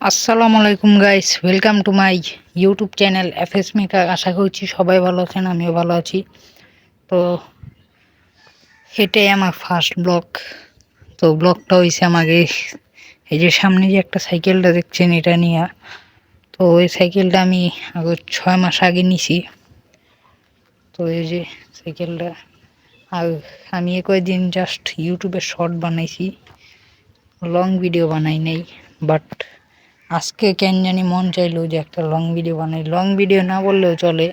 আসসালামু আলাইকুম guys welcome to my YouTube channel F S maker আশা করছি সবাই ভালো আছেন, আমিও ভালো আছি। তো এটাই আমার ফার্স্ট ব্লগ তো ব্লগটা হয়েছে আমাকে, এই যে সামনে যে একটা সাইকেলটা দেখছেন এটা নিয়ে। তো ওই সাইকেলটা আমি আগে ছয় মাস আগে নিছি। তো এই যে সাইকেলটা আর আমি কয়েকদিন জাস্ট ইউটিউবে শর্ট বানাইছি। লং ভিডিও বানাই নাই বাট আজকে কেন জানি মন চাইলো যে একটা লং ভিডিও বানাই। লং ভিডিও না বললেও চলে।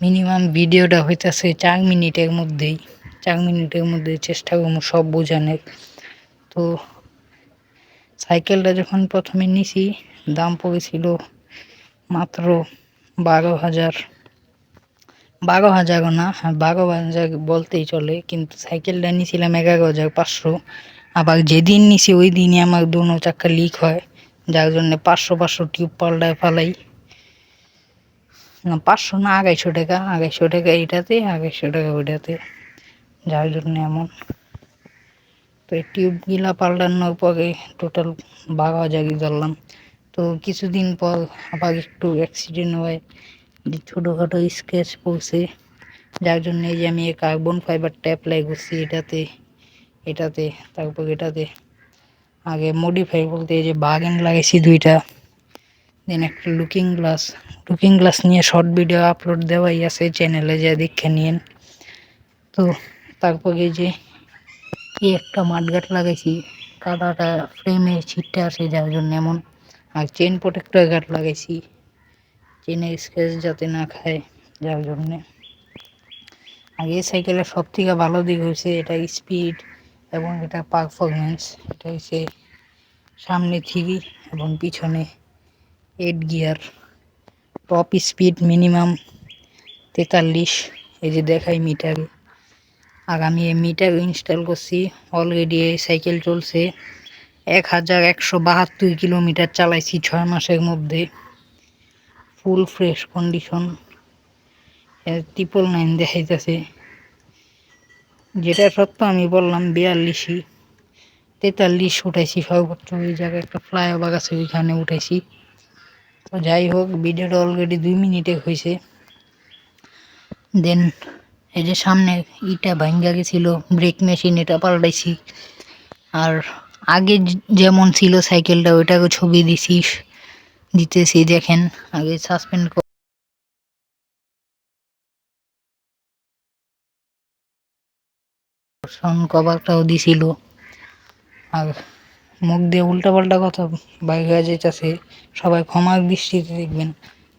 মিনিমাম ভিডিওটা হইতেছে চার মিনিটের মধ্যেই। চার মিনিটের মধ্যে চেষ্টা করব সব বোঝানোর। তো সাইকেলটা যখন প্রথমে নিছি, দাম পড়েছিল মাত্র বারো হাজার। বারো হাজারও না হ্যাঁ বারো হাজার বলতেই চলে, কিন্তু সাইকেলটা নিয়েছিলাম এগারো হাজার পাঁচশো। আবার যেদিন নিছি ওই দিনই আমার দুনো চাক্কা লিক হয়। যার জন্য পাঁচশো পাঁচশো টিউব পাল্টায় ফালাই। না, পাঁচশো না, আড়াইশো টাকা আড়াইশো টাকা এইটাতে, আড়াইশো টাকা ওইটাতে। যার জন্য এমন। তো এই টিউবগুলা পাল্টানোর পরে টোটাল বারো হাজারই ধরলাম। তো কিছুদিন পর আবার একটু অ্যাক্সিডেন্ট হয় ছোটোখাটো স্কেচ পড়ছে। যার জন্য এই যে আমি কার্বন ফাইবারটা অ্যাপ্লাই করছি এটাতে এটাতে, তারপর এটাতে। আগে মডিফাই বলতে এই যে বাগেন লাগাইছি দুইটা দেন একটা লুকিং গ্লাস লুকিং গ্লাস নিয়ে শর্ট ভিডিও আপলোড দেওয়াই আছে চ্যানেলে যা দেখে নিন তো তারপরে যে, এই একটা মাঠগাট লাগাইছি, কাদাটা ফ্রেমে ছিটটা আসে যার জন্য এমন। আর চেন প্রোটেক্টর গাট লাগাইছি চেনের স্কেচ যাতে না খায় যার জন্যে। এই সাইকেলের সব থেকে ভালো দিক হয়েছে এটা স্পিড এবং এটা পারফরমেন্স এটা হচ্ছে সামনে থ্রি এবং পিছনে eight gear top speed minimum তেতাল্লিশ, এই যে দেখাই মিটারে আর আমি এই মিটার ইনস্টল করছি অলরেডি এই সাইকেল চলছে। এক হাজার একশো বাহাত্তর কিলোমিটার চালাইছি ছয় মাসের মধ্যে। Full fresh condition triple nine দেখাইতেছে। যেটা সত্য, আমি বললাম বিয়াল্লিশই। তেতাল্লিশ উঠাইছি সর্বোচ্চ, ওই জায়গায় একটা ফ্লাইওভার আছে, ওইখানে উঠেছি। তো যাই হোক, ভিডিওটা অলরেডি দুই মিনিটে হয়েছে। দেন এই যে সামনে ইটা ভাঙ্গা গেছিল ব্রেক মেশিন এটা পাল্টাইছি। আর আগে যেমন ছিল সাইকেলটা, ওইটাকে ছবি দিছিস, দিতেছি, দেখেন, আগে সাসপেন্ড সাউন্ড কভারটাও দিছিল। আর মুখ দিয়ে উল্টাপাল্টা কথা বাইক হয়ে যেতেছে সবাই ক্ষমার দৃষ্টিতে দেখবেন।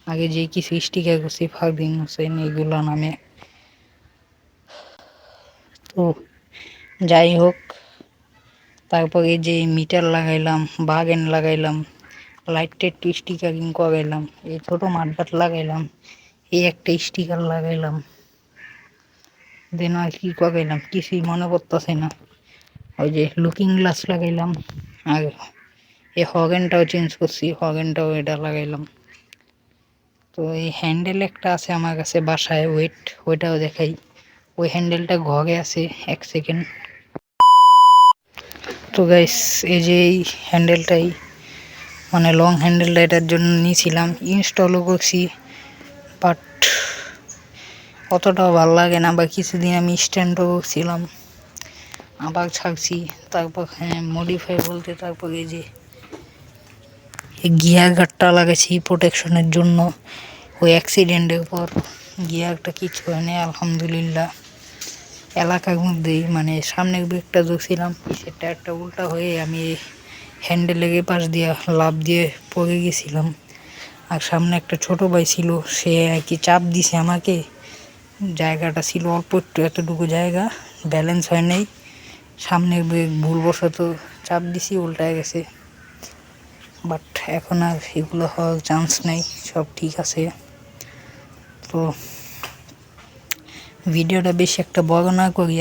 আগে যে কিছু স্টিকার করছি, ফারদিন হোসেন এইগুলো নামে। তো যাই হোক, তারপরে যে মিটার লাগাইলাম বাগেন লাগাইলাম লাইটটা একটু স্টিকারিং করাইলাম, এই ছোটো মাঠঘাট লাগাইলাম, এই একটা স্টিকার লাগাইলাম। দেন আর কি করাইলাম কিছুই মনে পড়তেছে না। ওই যে লুকিং গ্লাস লাগাইলাম, আর এই হগেনটাও চেঞ্জ করছি, হগেনটাও এটা লাগাইলাম। তো এই হ্যান্ডেল একটা আছে আমার কাছে বাসায় ওয়েট ওইটাও দেখাই। ওই হ্যান্ডেলটা ঘরে আছে, এক সেকেন্ড তো গাইস এই যে এই হ্যান্ডেলটাই মানে লং হ্যান্ডেলটা এটার জন্য নিয়েছিলাম ইনস্টলও করছি। অতটাও ভালো লাগে না, বা কিছুদিন আমি স্ট্যান্ডও ছিলাম, আবার ছাড়ছি, তারপর হ্যাঁ মডিফাই বলতে তারপর এই যে গিয়ার গার্ডটা লাগাইছি প্রোটেকশনের জন্য। ওই অ্যাক্সিডেন্টের পর গিয়ারটা কিছু হয়নি, আলহামদুলিল্লাহ। এলাকার মধ্যেই মানে সামনের ব্রেকটা ধরছিলাম সেটা একটা উল্টা হয়ে আমি হ্যান্ডেল লেগে পাশ দিয়ে লাভ দিয়ে পড়ে গেছিলাম। আর সামনে একটা ছোট ভাই ছিল, সে আর কি চাপ দিছে আমাকে। জায়গাটা ছিল অল্প একটু, এতটুকু জায়গা ব্যালেন্স হয় নাই। ব্রেক ভুলবশত চাপ দিছি, উল্টায় গেছে। বাট এখন আর এগুলো হওয়ার চান্স নেই, সব ঠিক আছে। তো ভিডিওটা বেশি একটা বড় না করি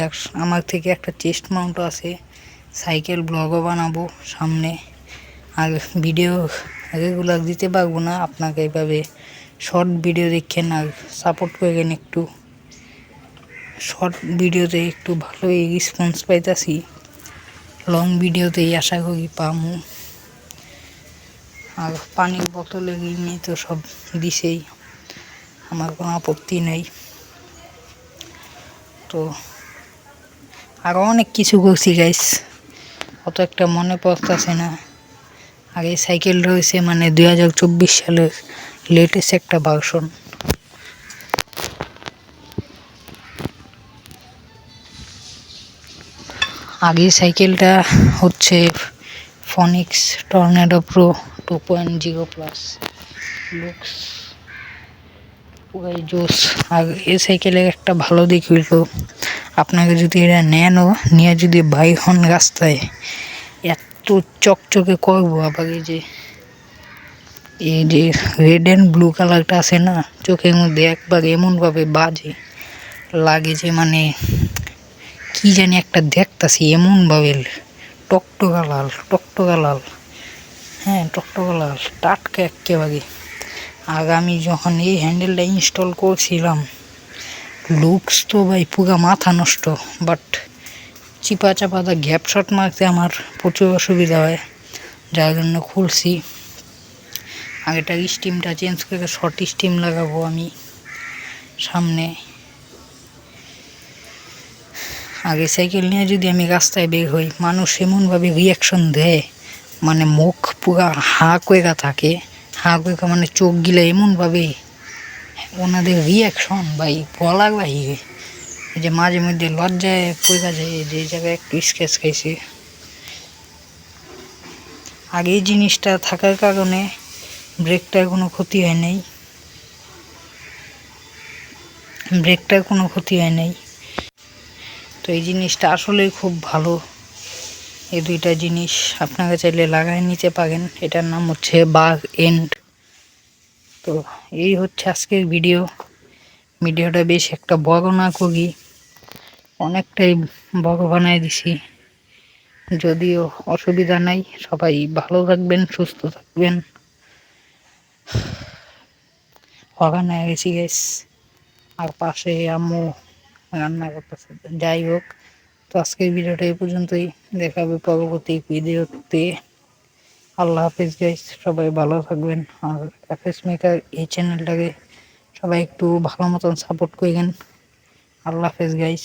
আমার থেকে একটা চেস্ট মাউন্টও আছে। সাইকেল ব্লগও বানাবো সামনে। আর ভিডিও রেগুলার দিতে পারব না, আপনাকে এইভাবে শর্ট ভিডিও দেখেন আর সাপোর্ট করেন একটু। শর্ট ভিডিওতে একটু ভালোই রেসপন্স পাইতাছি। লং ভিডিওতেই আশা করি পামু। আর পানির বোতলে এমনি তো সব দিছেই। আমার কোনো আপত্তি নেই। তো আরও অনেক কিছু করছি গাইস অত একটা মনে পড়তেছে না। আগে সাইকেল রয়েছে মানে দুই হাজার চব্বিশ সালের লেটেস্ট একটা ভার্সন আগে সাইকেলটা হচ্ছে Phoenix tornado pro two point zero plus looks পুরাই জোস আর এই সাইকেলের একটা ভালো দিক হইল, আপনাকে যদি এটা নেনও, নিয়ে যদি বাইক হন রাস্তায়, এত চকচকে করব আবার এই যে এই যে রেড অ্যান্ড ব্লু কালারটা আছে না, চোখের মধ্যে একবার এমনভাবে বাজে, লাগে যে মানে কি জানি একটা দেখতাছি এমনভাবে টকটকা লাল টকটকা লাল হ্যাঁ টকটকা লাল টাটকা একেবারে আগামী যখন এই হ্যান্ডেলটা ইনস্টল করছিলাম লুকস তো ভাই পুরো মাথা নষ্ট বাট চিপা চাপা দা গ্যাপ শট মারতে আমার প্রচুর অসুবিধা হয়, যার জন্য খুলছি। আগেটার স্টিমটা চেঞ্জ করে শর্ট স্টিম লাগাবো আমি, সামনে। আগে সাইকেল নিয়ে যদি আমি রাস্তায় বের হই, মানুষ এমনভাবে রিয়াকশন দেয় মানে মুখ পুরা হা কয়েকা থাকে, হা কয়েকা মানে চোখ গিলে এমনভাবে ওনাদের রিয়াকশন ভাই বলার বাহিরে যে মাঝে মধ্যে লজ্জায় পড়া যায় যে জায়গায় একটু স্কেচ খাইছে। আগে এই জিনিসটা থাকার কারণে ব্রেকটার কোনো ক্ষতি হয় নাই। ব্রেকটার কোনো ক্ষতি হয় নাই। তো এই জিনিসটা আসলেই খুব ভালো। এই দুইটা জিনিস আপনারা চাইলে লাগাই নিতে পারেন। এটার নাম হচ্ছে বাঘ এন্ড তো এই হচ্ছে আজকের ভিডিও ভিডিওটা বেশ একটা বড় না করি, অনেকটাই বড় বানাই দিছি। যদিও অসুবিধা নাই, সবাই ভালো থাকবেন, সুস্থ থাকবেন। ওখানে গেছি গেছ আর পাশে আম্মু রান্না করতেছে। যাই হোক, তো আজকের ভিডিওটা এই পর্যন্তই। দেখা হবে পরবর্তী ভিডিওতে। আল্লাহ হাফিজ গাইজ সবাই ভালো থাকবেন। আর এফএস মেকার এই চ্যানেলটাকে সবাই একটু ভালো মতন সাপোর্ট করবেন আল্লাহ হাফিজ গাইস